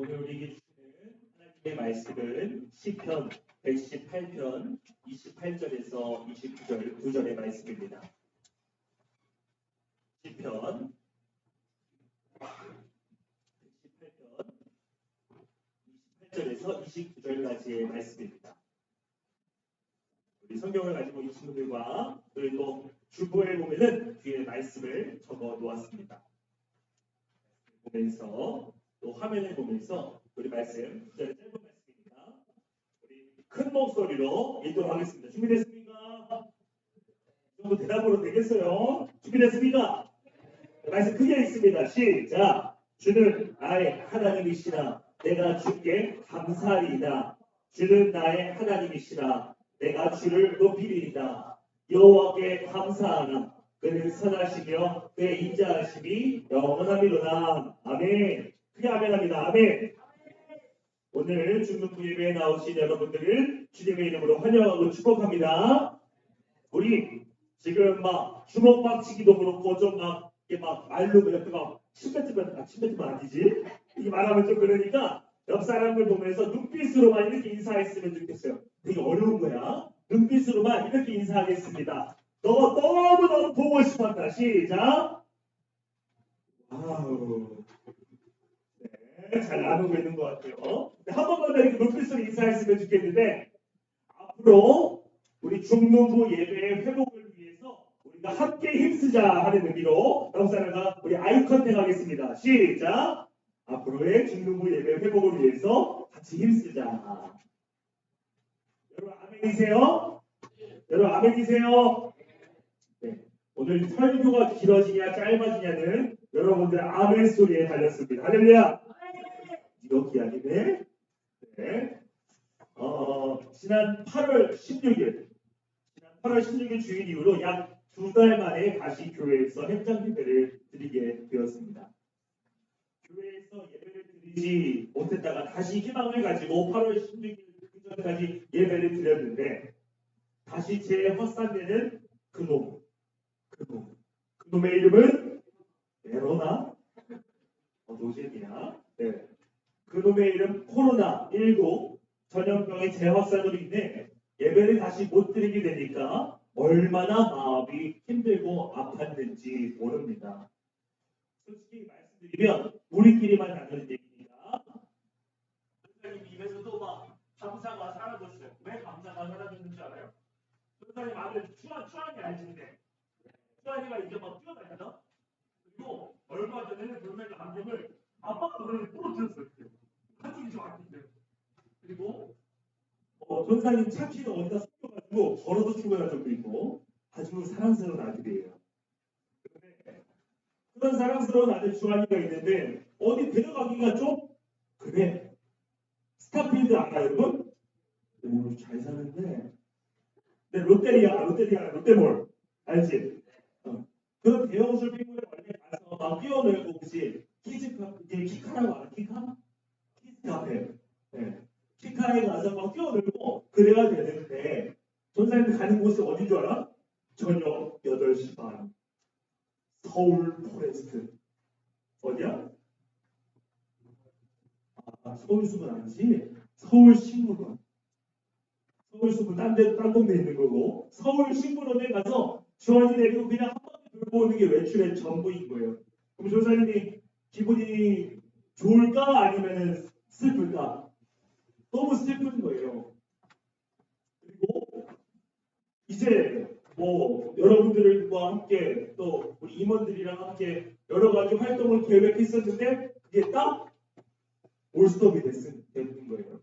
오늘 우리에게 주시는 하나님의 말씀은 시편 118편 28절에서 29절 9절의 말씀입니다. 시편 118편 28절에서 29절까지의 말씀입니다. 우리 성경을 가지고 이 친구들과 그리고 주보에 보면은 뒤에 말씀을 적어 놓았습니다. 보면서 또 화면을 보면서 우리 말씀 짧은 말씀입니다. 우리 큰 목소리로 읽도록 하겠습니다. 준비됐습니까? 이 정도 대답으로 되겠어요? 준비됐습니까? 말씀 크게 읽습니다. 시작. 주는 나의 하나님이시라 내가 주께 감사하리이다. 주는 나의 하나님이시라 내가 주를 높이리이다. 여호와께 감사하라. 그는 선하시며 그의 인자하심이 영원하미로다. 아멘. 크게 아멘 합니다. 아멘. 오늘 중등부 예배에 나오신 여러분들을 주님의 이름으로 환영하고 축복합니다. 우리 지금 막 주먹박치기도 그렇고 좀막 막 말로 이렇게 막 침뱉으면 아 침뱉으면 아니지. 이게 말하면 좀 그러니까 옆 사람을 보면서 눈빛으로만 이렇게 인사했으면 좋겠어요. 되게 어려운 거야. 눈빛으로만 이렇게 인사하겠습니다. 너 너무 너무 보고 싶었다. 시작. 와우. 네, 잘 나누고 있는 것 같아요. 한 번만 더 이렇게 눈빛으로 인사했으면 좋겠는데 앞으로 우리 중등부 예배의 회복을 위해서 우리가 함께 힘쓰자 하는 의미로 영사님과 우리 아이 컨택 하겠습니다. 시작. 앞으로의 중등부 예배 회복을 위해서 같이 힘쓰자. 여러분 아멘이세요? 여러분 아멘이세요? 네. 오늘 설교가 길어지냐 짧아지냐는 여러분들 아멘 소리에 달렸습니다. 할렐루야! 이렇게 아니네. 네. 어, 지난 8월 16일, 지난 8월 16일 주일 이후로 약 두 달 만에 다시 교회에서 현장 예배를 드리게 되었습니다. 교회에서 예배를 드리지 못했다가 다시 희망을 가지고 8월 16일 그전까지 예배를 드렸는데 다시 제 헛산되는 그놈, 그놈, 그놈의 이름은 에로나 어, 노잼이야. 네. 그놈의 이름 코로나19 전염병의 재확산으로 인해 예배를 다시 못 드리게 되니까 얼마나 마음이 힘들고 아팠는지 모릅니다. 솔직히 말씀드리면 우리끼리만 나누는 얘기입니다. 선생님 입에서도 막 감사가 사라졌어요. 왜 감사가 사라졌는지 알아요? 선생님 아들 추한 추한이 알지인데 추한이가 이제 막 뛰어다니다. 그리고 얼마 전에는 돌멩이 감정을 아빠가 노래를 부러뜨렸어요. 한쪽이 좀 아픈데. 그리고 어, 전사님 차키는 어디다 숨겨가지고 걸어서 적도 있고 아주 사랑스러운 아들이에요. 그런데 그런 사랑스러운 아들 주한이가 있는데 어디 데려가기가 좀 그래. 스타필드 알아요, 여러분? 오, 잘 사는데. 네, 롯데리아, 롯데리아, 롯데몰. 알지? 어. 그런 대형 쇼핑몰에 원래 가서 막 뛰어놀고 혹시 키즈 카, 이게 키카라고 알아? 키카? 키즈 카페. 네. 키카에 가서 막 뛰어놀고 그래야 되는데 전사님 가는 곳이 줄 알아? 저녁 8시 반. 서울 포레스트. 어디야? 아, 서울숲은 아니지. 서울식물원. 서울숲은 딴 데, 딴 동네에 있는 거고, 서울식물원에 가서 주원이 내리고 그냥 한 바퀴 돌고 오는 게 외출의 전부인 거예요. 그럼 조사님이 기분이 좋을까? 아니면 슬플까? 너무 슬픈 거예요. 그리고 이제 뭐 여러분들과 함께 또 우리 임원들이랑 함께 여러 가지 활동을 계획했었는데 그게 딱 올스톱이 됐는 거예요.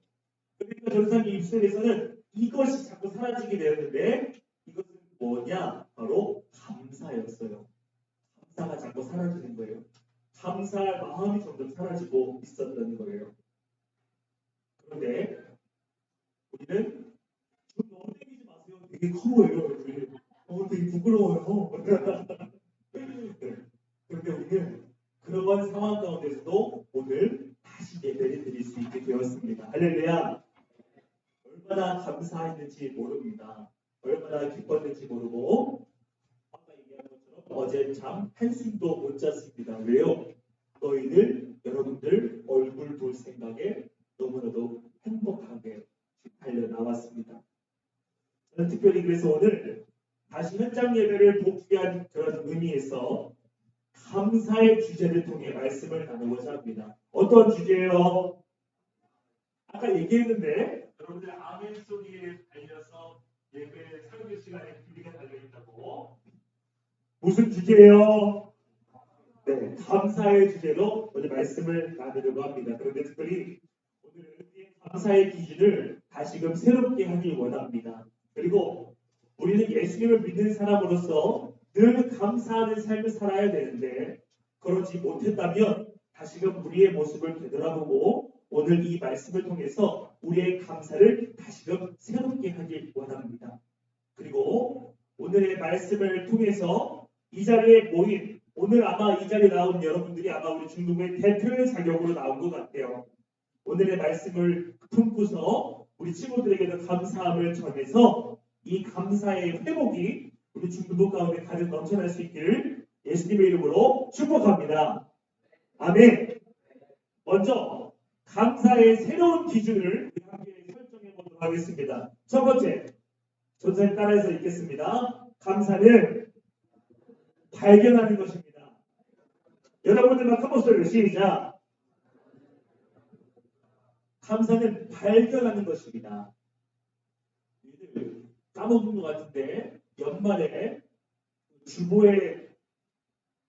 그러니까 전사님 입술에서는 이것이 자꾸 사라지게 되었는데 이것은 뭐냐? 바로 감사였어요. 감사가 자꾸 사라지는 거예요. 감사할 마음이 점점 사라지고 있었던 거예요. 그런데 우리는 좀 너무 때리지 마세요. 되게 커 보여요. 얼굴이. 어, 되게 부끄러워요. 네. 그런데 우리는 그러한 상황 가운데서도 오늘 다시 예배를 드릴 수 있게 되었습니다. 할렐루야. 얼마나 감사했는지 모릅니다. 얼마나 기뻤는지 모르고 아까 얘기한 것처럼 어제 잠 한숨도 못 잤습니다. 왜요? 너희들 여러분들 얼굴 볼 생각에 너무나도 행복하게 달려 나왔습니다. 저는 특별히 그래서 오늘 다시 현장 예배를 복귀한 그런 의미에서 감사의 주제를 통해 말씀을 나누고자 합니다. 어떤 주제예요? 아까 얘기했는데 여러분들 아멘 소리에 달려서 예배 설교 시간에 길이가 달려있다고 무슨 주제예요? 네, 감사의 주제로 오늘 말씀을 나누려고 합니다. 그런데 특별히 감사의 기준을 다시금 새롭게 하기 원합니다. 그리고 우리는 예수님을 믿는 사람으로서 늘 감사하는 삶을 살아야 되는데 그러지 못했다면 다시금 우리의 모습을 되돌아보고 오늘 이 말씀을 통해서 우리의 감사를 다시금 새롭게 하길 원합니다. 그리고 오늘의 말씀을 통해서 이 자리에 모인 오늘 아마 이 자리에 나온 여러분들이 아마 우리 중국의 대표의 자격으로 나온 것 같아요. 오늘의 말씀을 품고서 우리 친구들에게도 감사함을 전해서 이 감사의 회복이 우리 중국부 가운데 가득 넘쳐날 수 있기를 예수님의 이름으로 축복합니다. 아멘. 먼저 감사의 새로운 기준을 우리 함께 설정해 보도록 하겠습니다. 첫 번째, 전사님 따라해서 읽겠습니다. 감사는 발견하는 것입니다. 여러분들 만 한 목소리로 시작. 감사는 발견하는 것입니다. 까먹은 것 같은데 연말에 주보에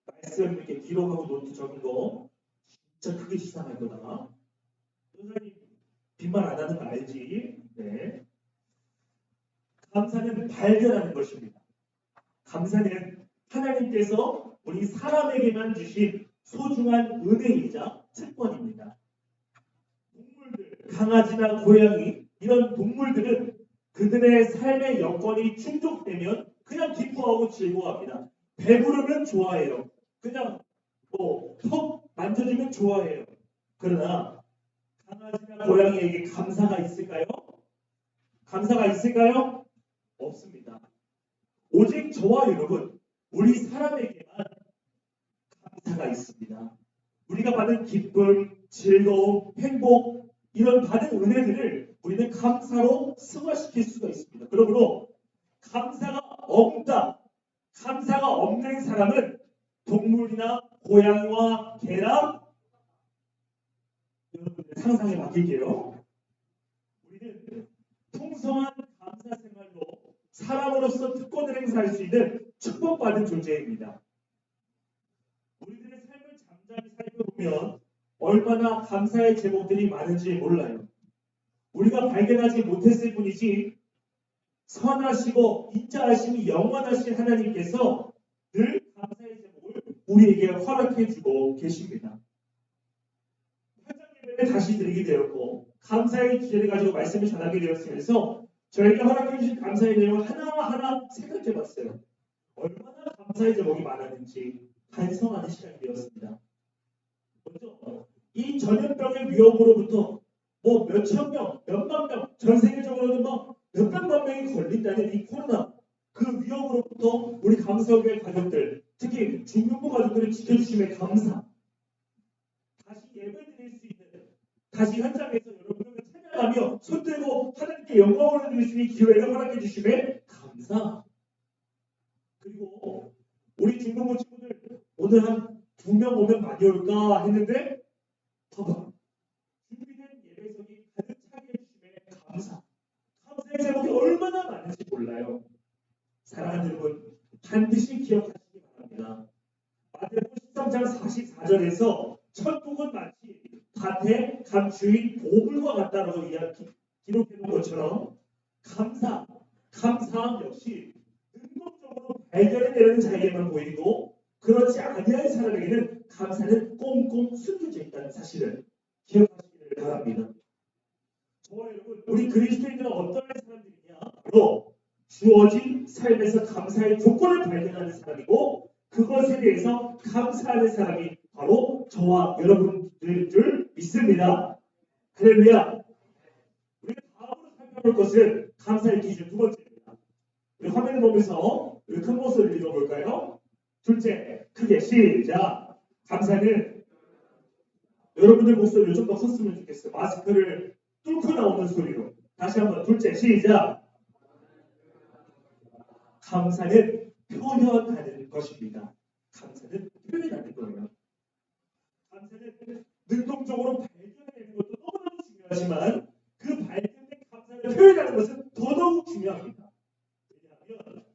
말씀 이렇게 기록하고 노트 적은 거 진짜 크게 시상할 거다. 선생님 빈말 안 하는 거 알지? 네. 감사는 발견하는 것입니다. 감사는 하나님께서 우리 사람에게만 주신 소중한 은혜이자 특권입니다. 강아지나 고양이 이런 동물들은 그들의 삶의 여건이 충족되면 그냥 기뻐하고 즐거워합니다. 배부르면 좋아해요. 그냥 뭐턱 만져주면 좋아해요. 그러나 강아지나 고양이에게 감사가 있을까요? 감사가 있을까요? 없습니다. 오직 저와 여러분, 우리 사람에게만 감사가 있습니다. 우리가 받은 기쁨, 즐거움, 행복 이런 받은 은혜들을 우리는 감사로 승화시킬 수가 있습니다. 그러므로 감사가 없다, 감사가 없는 사람은 동물이나 고양이와 개랑 여러분들 상상에 맡길게요. 우리는 풍성한 감사 생활로 사람으로서 특권을 행사할 수 있는 축복받은 존재입니다. 우리들의 삶을 잠잠히 살펴보면 얼마나 감사의 제목들이 많은지 몰라요. 우리가 발견하지 못했을 뿐이지 선하시고 인자하심이 영원하신 하나님께서 늘 감사의 제목을 우리에게 허락해 주고 계십니다. 현장 예배를 다시 드리게 되었고 감사의 주제를 가지고 말씀을 전하게 되었으면서 저에게 허락해 주신 감사의 내용을 하나하나 생각해 봤어요. 얼마나 감사의 제목이 많았는지 반성하는 시간이 되었습니다. 이 전염병의 위험으로부터 뭐 몇천 명, 몇만 명, 전 세계적으로는 뭐 몇백만 명이 걸린다는 이 코로나 그 위험으로부터 우리 감사교회 가족들, 특히 중국부 가족들을 지켜주심에 감사. 다시 예배 드릴 수 있는, 다시 현장에서 여러분들과 찬양하며 손들고 하나님께 영광을 드릴 수 있는 기회를 허락해 주심에 감사. 그리고 우리 중국부 친구들 오늘 한 두 명 오면 많이 올까 했는데 봐봐. 준비된 예배석이 가득 차게 해주심에 감사. 감사의 제목이 얼마나 많은지 몰라요. 사랑하는 여러분, 반드시 기억하시기 바랍니다. 마태복음 13장 44절에서 천국은 마치 밭에 감추인 보물과 같다라고 이야기 기록해 놓은 것처럼 감사, 감사함 역시 능동적으로 발견해내는 자에게만 보이고 그렇지 아니한 사람에게는 감사는 꽁꽁 숨겨져 있다는 사실을 기억하시기를 바랍니다. 저와 여러분, 우리 그리스도인들은 어떠한 사람들이냐? 바로 주어진 삶에서 감사의 조건을 발견하는 사람이고 그것에 대해서 감사하는 사람이 바로 저와 여러분들인 줄 믿습니다. 할렐루야. 우리가 다음으로 살펴볼 것은 감사의 기준 두 번째입니다. 우리 화면을 보면서 우리 큰 모습을 읽어볼까요? 둘째, 크게 시작. 감사는 여러분들 목소리를 좀더 컸으면 좋겠어요. 마스크를 뚫고 나오는 소리로. 다시 한번 둘째 시작. 감사는 표현하는 것입니다. 감사는 표현하는 거예요. 감사는 능동적으로 발견하는 것도 너무너무 중요하지만 그 발견된 감사를 표현하는 것은 더더욱 중요합니다. 왜냐하면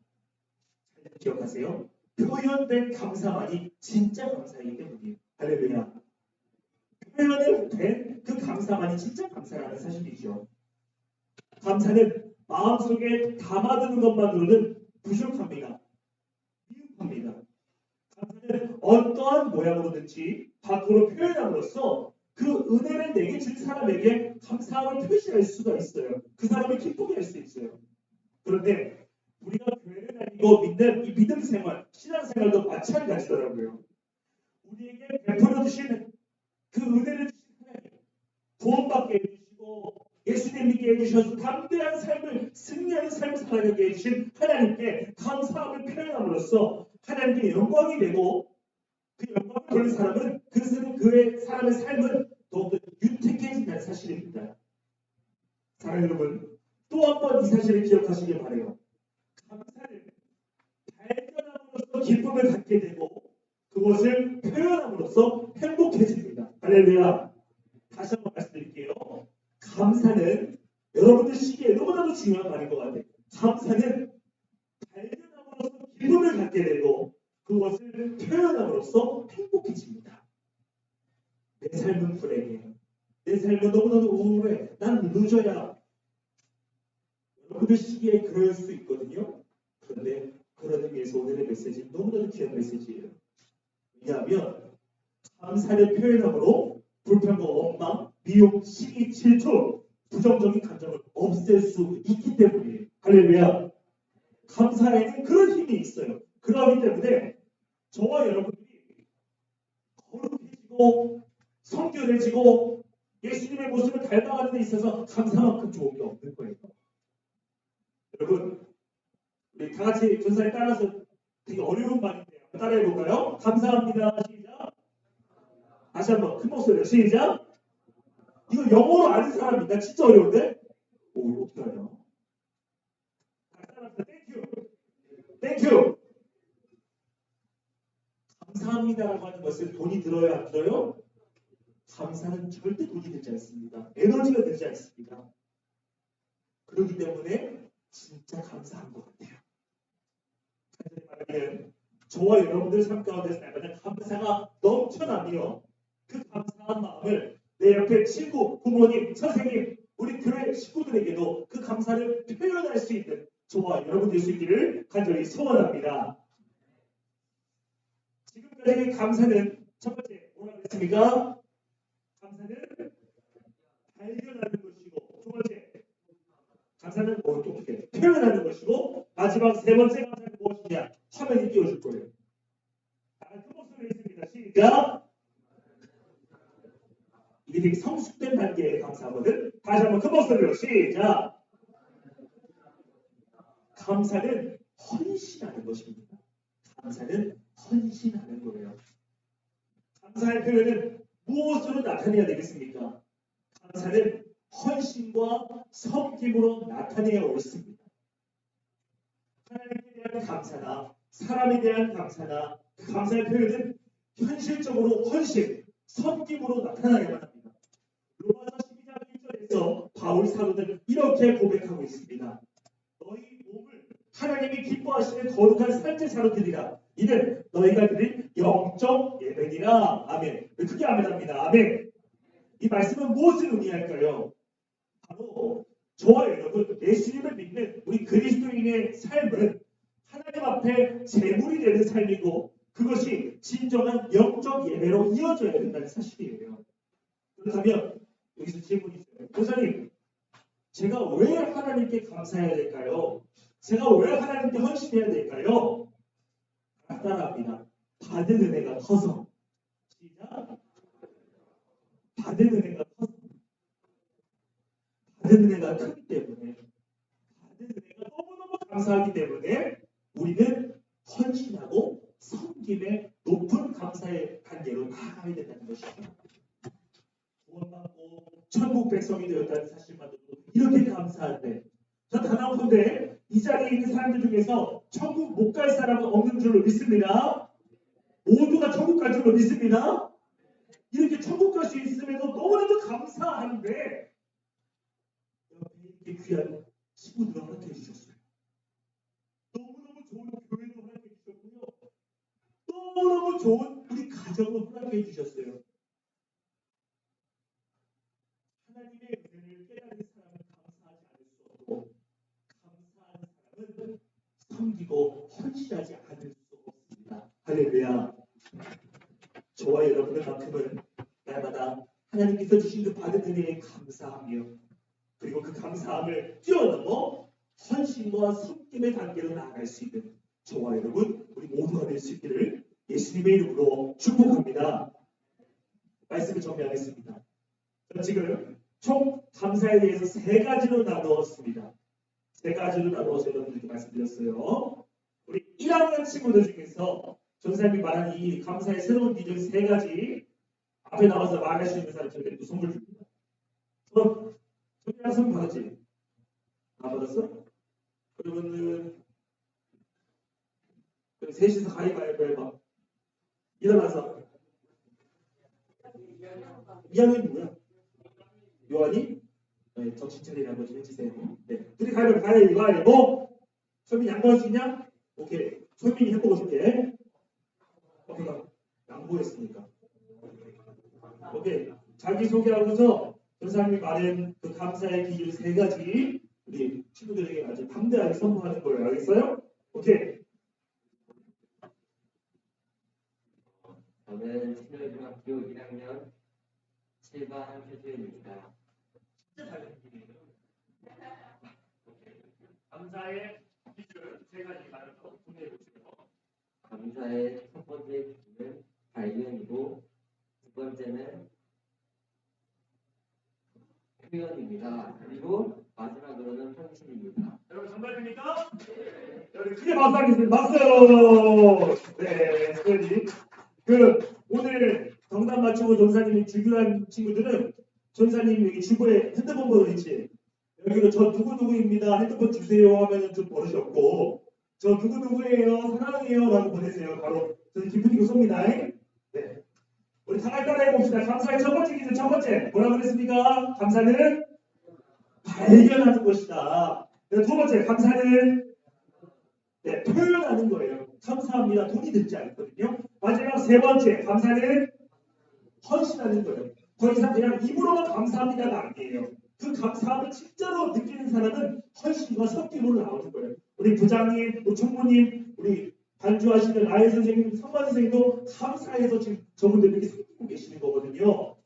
잘 기억하세요. 표현된 감사만이 진짜 감사이기 때문이에요. 할렐루야. 표현을 된그 감사만이 진짜 감사라는 사실이죠. 감사는 마음속에 담아두는 것만으로는 부족합니다. 미흡합니다. 감사는 어떠한 모양으로든지 밖으로 표현함으로써 그 은혜를 내게 준 사람에게 감사함을 표시할 수가 있어요. 그 사람을 기쁘게 할 수 있어요. 그런데 우리가 교회 를 다니고 믿는 이 믿음 생활, 신앙 생활도 마찬가지더라고요. 우리에게 베풀어 주신 그 은혜를 주신 하나님, 구원받게 해주시고 예수님 믿게 해주셔서 담대한 삶을 승리하는 삶을 살아가게 해주신 하나님께 감사함을 표현함으로써 하나님께 영광이 되고 그 영광을 보는 사람은 그것은 그의 사람의 삶은 더욱더 유택해진다는 사실입니다. 사랑하는 여러분, 또 한 번 이 사실을 기억하시길 바래요. 감사를 발견함으로써 기쁨을 갖게 되고 그것을 표현함으로써 행복해집니다. 할렐루야. 다시 한번 말씀드릴게요. 감사는 여러분들 시기에 너무나도 중요한 말인 것 같아요. 감사는 발견함으로써 기쁨을 갖게 되고 그것을 표현함으로써 행복해집니다. 내 삶은 불행해. 내 삶은 너무나도 우울해. 난 루저야. 여러분들 시기에 그럴 수 있거든요. 그런데 그런 의미에서 오늘의 메시지는 너무나도 귀한 메시지예요. 왜냐하면 감사를 표현함으로 불평과 원망, 미움, 시기, 질투, 부정적인 감정을 없앨 수 있기 때문이에요. 할렐루야. 감사에는 그런 힘이 있어요. 그러기 때문에 저와 여러분들이 거룩해지고 성결해지고 예수님의 모습을 닮아가는 데 있어서 감사만큼 좋은 게 없는 거예요. 여러분, 다 같이 전사에 따라서 되게 어려운 말인데 따라해 볼까요? 감사합니다. 시작. 다시 한번 큰 목소리로 시작. 이거 영어로 아는 사람 있나? 진짜 어려운데? 오, 어떻게 하냐? 땡큐. 땡큐. 감사합니다라고 하는 것은 돈이 들어요, 안 들어요? 감사는 절대 돈이 들지 않습니다. 에너지가 들지 않습니다. 그렇기 때문에 진짜 감사한 것 같아요. 말하면 저와 여러분들 삶 가운데서 날마다 감사가 넘쳐나며 그 감사한 마음을 내 옆에 친구, 부모님, 선생님, 우리 교회 식구들에게도 그 감사를 표현할 수 있는 저와 여러분 될 수 있기를 간절히 소원합니다. 지금까지 감사는 첫 번째 뭐라고 했습니까? 감사는 발견하는 것이고 두 번째 감사는 뭐 어떻게 표현하는 것이고 마지막 세 번째 감사는 무엇이냐 화면에 띄워줄 거예요. 자, 큰 목소리로 있습니다. 시작. 되게 성숙된 단계의 감사거든. 다시 한번 큰 목소리로 시작. 감사는 헌신하는 것입니다. 감사는 헌신하는 거예요. 감사의 표현은 무엇으로 나타내야 되겠습니까? 감사는 헌신과 섬김으로 나타내야 옳습니다. 하나님에 대한 감사나 사람에 대한 감사나 그 감사의 표현은 현실적으로 헌신, 섬김으로 나타나야만 합니다. 로마서 12장 1절에서 바울 사도는 이렇게 고백하고 있습니다. 너희 몸을 하나님이 기뻐하시는 거룩한 산제사로 드리라. 이는 너희가 드릴 영적 예배니라. 아멘. 크게 아멘합니다. 아멘. 이 말씀은 무엇을 의미할까요? 바로 저와 여러분 예수님을 믿는 우리 그리스도인의 삶은 하나님 앞에 제물이 되는 삶이고 그것이 진정한 영적 예배로 이어져야 된다는 사실이에요. 그렇다면 여기서 질문이 있어요. 교사님, 제가 왜 하나님께 감사해야 될까요? 제가 왜 하나님께 헌신해야 될까요? 간단합니다. 받은 은혜가 커서. 시작. 받은 은혜가 커서. 받은 은혜가 크기 때문에. 받은 은혜가 너무너무 감사하기 때문에 우리는 헌신하고 섬김의 높은 감사의 단계로 나아가야 된다는 것입니다. 구원받고 천국 백성이 되었다는 사실만으로도 이렇게 감사한데 저 단언컨대 이 자리에 있는 사람들 중에서 천국 못 갈 사람은 없는 줄로 믿습니다. 모두가 천국 갈 줄로 믿습니다. 이렇게 천국 갈 수 있음에도 너무나도 감사한데 옆에 이렇게 귀한 친구들을 허락해 주셨어요. 너무너무 좋은 교회도 허락해 주셨고요. 좋은 우리 가정을 허락해 주셨어요. 하나님의 은혜를 깨달은 사람은 감사하지 않을 수 없고 감사하는 사람은 섬기고 헌신하지 않을 수 없습니다. 할렐루야. 저와 여러분들만큼은 날마다 하나님께서 주신 그 받은 은혜에 감사하며 그리고 그 감사함을 뛰어넘어 헌신과 섬김의 단계로 나아갈 수 있는 저와 여러분 우리 모두가 될 수 있기를 예수님의 이름으로 축복합니다. 말씀을 정리하겠습니다. 지금 총 감사에 대해서 세 가지로 나누었습니다. 세 가지로 나누어서 여러분들께 말씀드렸어요. 우리 1학년 친구들 중에서 전사님이 말한 이 감사의 새로운 기준 세 가지 앞에 나와서 말할 수 있는 사람 저에게 또 선물 줍니다. 그럼 저희랑 선물 받았지? 안 받았어? 그러면은 그럼 셋이서 가위바위보 해봐. 일어나서 2학년 누구야? 요한이? 네, 정신 한번 좀 해주세요. 네, 둘이 가위바위보 가위바위보 가위바위보 소민이 양보할 수 있냐? 오케이. 소민이 해보고 줄게. 오케이, 양보했으니까. 오케이. 자기 소개하고서 전사님이 말한 그 감사의 기준 세 가지 우리 친구들에게 아주 담대하게 선포하는 거예요. 알겠어요? 오케이. 저는 신월중학교 1학년 7반 최주현입니다. 진짜 잘 느끼네요. 감사의 기준 세 가지 말해서 정리해 보세요. 감사의 첫 번째 기준은 발견이고 두 번째는 표현입니다. 그리고 마지막으로는 헌신입니다. 여러분 정말입니까? 여러분 크게 박수 하겠습니다. 박수! 네, 수고님. 그 맞추고 전사님이 주교한 친구들은 전사님 여기 주보에 핸드폰 번호 있지? 여기로 저 누구누구입니다. 핸드폰 주세요 하면은 좀 버릇이 없고 저 누구누구예요. 사랑해요. 라고 보내세요. 바로 저는 기프티콘 쏩니다. 네. 우리 다 같이 따라 해 봅시다. 감사의 첫 번째 기준 첫 번째 뭐라고 그랬습니까? 감사는 발견하는 것이다. 네, 두 번째 감사는 네, 표현하는 거예요. 감사합니다. 돈이 들지 않거든요. 마지막 세 번째 감사는 헌신하는 거예요. 더 이상 그냥 입으로만 감사합니다가 아니에요. 그 감사함을 진짜로 느끼는 사람은 헌신과 섬김으로 나오는 거예요. 우리 부장님, 우리 총무님, 우리 반주하시는 아예 선생님, 성관 선생님도 감사해서 지금 저분들에게 섬기고 계시는 거거든요.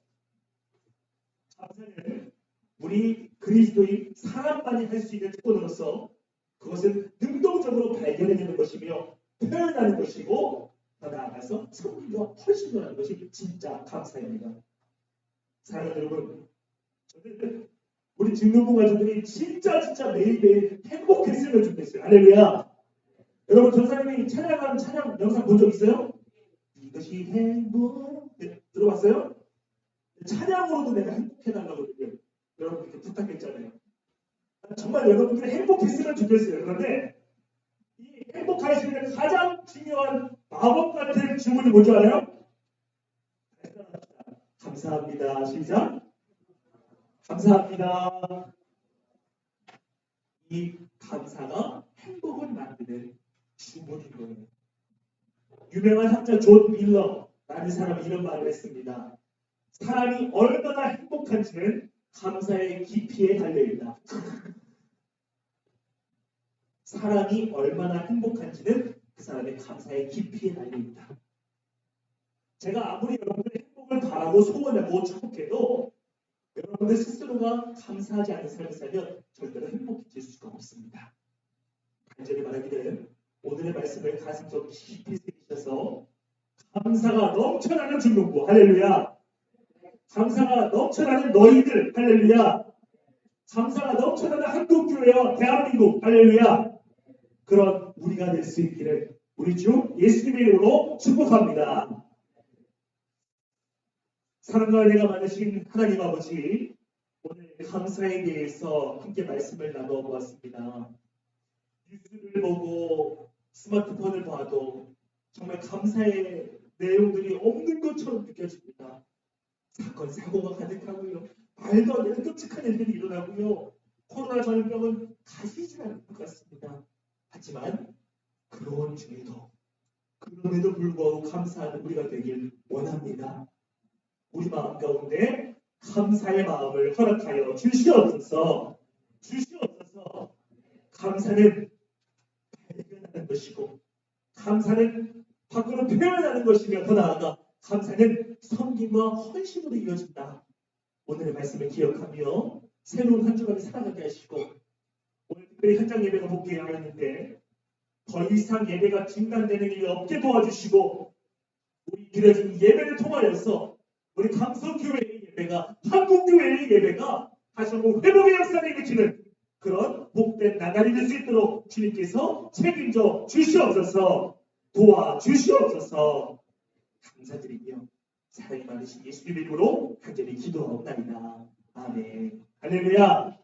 감사는 우리 그리스도인 사람만이 할 수 있는 특권으로서 그것은 능동적으로 발견해내는 것이며 표현하는 것이고 더 나아가서 섬기와 헌신을 하는 것이 진짜 감사입니다. 사랑하는 여러분, 저는 우리 증명부 가족들이 진짜 진짜 매일매일 행복했으면 좋겠어요. 할렐루야. 여러분 전사님이 찬양하는 찬양 영상 본 적 있어요? 이것이 행복. 네, 들어봤어요? 찬양으로도 내가 행복해달라고. 여러분 이렇게 부탁했잖아요. 정말 여러분들이 행복했으면 좋겠어요. 그런데 이 있는 가장 중요한 마법 같은 주문이 뭔지 알아요? 감사합니다. 시작. 감사합니다. 이 감사가 행복을 만드는 주문인 거예요. 유명한 학자 존 밀러라는 사람이 이런 말을 했습니다. 사람이 얼마나 행복한지는 감사의 깊이에 달려있다. 사람이 얼마나 행복한지는 그 사람의 감사의 깊이에 달려있다. 제가 아무리 여러분들의 행복을 바라고 소원하고 축복해도 여러분들 스스로가 감사하지 않는 삶을 살면 절대로 행복해질 수가 없습니다. 간절히 바라기를 오늘의 말씀을 가슴속 깊이 새기셔서 감사가 넘쳐나는 중동부 할렐루야 감사가 넘쳐나는 너희들 할렐루야 감사가 넘쳐나는 한국교회와 대한민국 할렐루야 그런 우리가 될 수 있기를 우리 주 예수님의 이름으로 축복합니다. 사랑과 은혜가 많으신 하나님 아버지, 오늘 감사에 대해서 함께 말씀을 나누어 보았습니다. 뉴스를 보고 스마트폰을 봐도 정말 감사의 내용들이 없는 것처럼 느껴집니다. 사건, 사고가 가득하고요. 말도 안 되는 끔찍한 일들이 일어나고요. 코로나 전염병은 가시지 않을 것 같습니다. 하지만 그런 중에도 그럼에도 불구하고 감사하는 우리가 되길 원합니다. 우리 마음 가운데 감사의 마음을 허락하여 주시옵소서. 주시옵소서. 감사는 발견하는 것이고 감사는 밖으로 표현하는 것이며 더 나아가 감사는 섬김과 헌신으로 이어진다. 오늘의 말씀을 기억하며 새로운 한 주간을 살아가게 하시고 오늘 특별히 현장 예배가 복귀하였는데 더 이상 예배가 중단되는 일이 없게 도와주시고 우리 드려진 예배를 통하여서 우리 감성교회의 예배가 한국교회의 예배가 다시 한번 회복의 역사를 일으키는 그런 복된 나날이 될 수 있도록 주님께서 책임져 주시옵소서 도와 주시옵소서. 감사드리며 사랑이 많으신 예수님 이름으로 간절히 기도하옵나이다. 아멘. 할렐루야.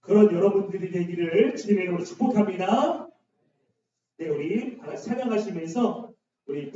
그런 여러분들이 되기를 주님의 이름으로 축복합니다 네 우리 다 같이 찬양하시면서 우리